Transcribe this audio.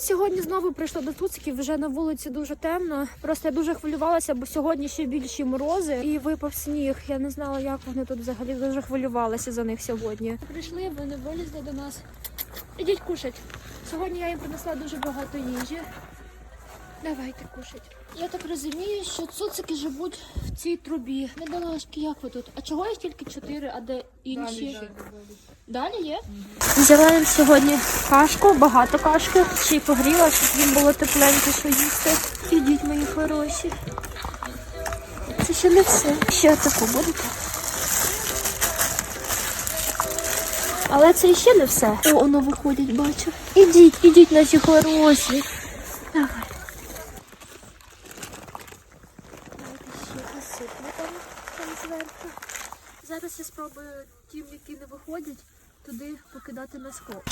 Сьогодні знову прийшла до Туциків, вже на вулиці дуже темно. Просто я дуже хвилювалася, бо сьогодні ще більші морози і випав сніг. Я не знала, як вони тут взагалі дуже хвилювалася за них сьогодні. Прийшли, вони вилізли до нас. Ідіть кушать. Сьогодні я їм принесла дуже багато їжі. Давайте кушать. Я так розумію, що цуцики живуть в цій трубі. Недолашки, як ви тут? А чого їх тільки чотири, а де інші? Далі є? Взяла їм сьогодні кашку, багато кашки. Ще й погріла, щоб їм було тепленько, що їсти. Ідіть, мої хороші. Це ще не все. Ще таку будете. Але це ще не все. О, воно виходить, бачу. Ідіть, ідіть, наші хороші. Ще посипну там, там зверху. Зараз я спробую тим, які не виходять, туди покидати м'яско.